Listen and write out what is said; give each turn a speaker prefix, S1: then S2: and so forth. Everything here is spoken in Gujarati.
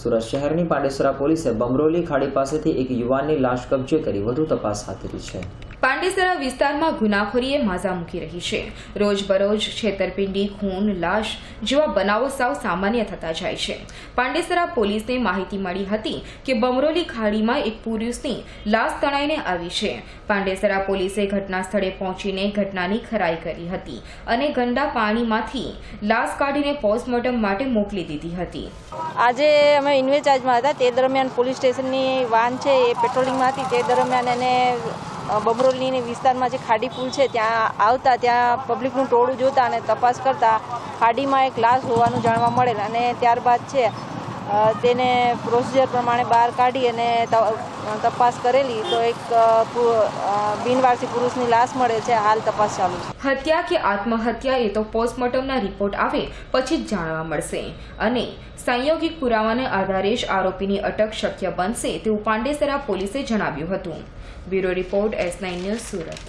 S1: સુરત શહેરની પાંડેસરા પોલીસે બમરોલી ખાડી પાસેથી એક યુવાનની લાશ કબજે કરી વધુ તપાસ હાથ ધરી છે.
S2: પાંડેસરા વિસ્તારમાં ગુનાખોરીએ માઝા મૂકી રહી છે. રોજબરોજ છેતરપિંડી, ખૂન, લાશ જેવા બનાવો સાવ સામાન્ય થતા જાય છે. પાંડેસરા પોલીસને માહિતી મળી હતી કે બમરોલી ખાડીમાં એક પુરુષની લાશ તણાઈને આવી છે. પાંડેસરા પોલીસે ઘટના સ્થળે પહોંચીને ઘટનાની ખરાઈ કરી હતી અને ગંદા પાણીમાંથી લાશ કાઢીને પોસ્ટમોર્ટમ માટે મોકલી દીધી હતી.
S3: આજે અમે ઇન્વેચાર્જમાં હતા. તે દરમિયાન પોલીસ સ્ટેશનની વાન છે એ પેટ્રોલિંગમાં હતી. તે દરમિયાન એને અ, બમરોલીની વિસ્તારમાં જે ખાડી પુલ છે ત્યાં આવતા ત્યાં પબ્લિકનું ટોળું જોતા અને તપાસ કરતા ખાડીમાં એક લાશ હોવાનું જાણવા મળેલ અને ત્યારબાદ છે તેને પ્રોસિજર પ્રમાણે બહાર કાઢી અને તપાસ કરેલી તો એક બિનવારસી પુરુષની લાશ મળે છે. હાલ તપાસ ચાલુ છે.
S2: હત્યા કે આત્મહત્યા એ તો પોસ્ટમોર્ટમના રિપોર્ટ આવે પછી જ જાણવા મળશે. અને સંયોગિક પુરાવાને આધારે જ આરોપીની અટક શક્ય બનશે તેવું પાંડેસરા પોલીસે જણાવ્યું હતું. Bureau report S nine news Surat.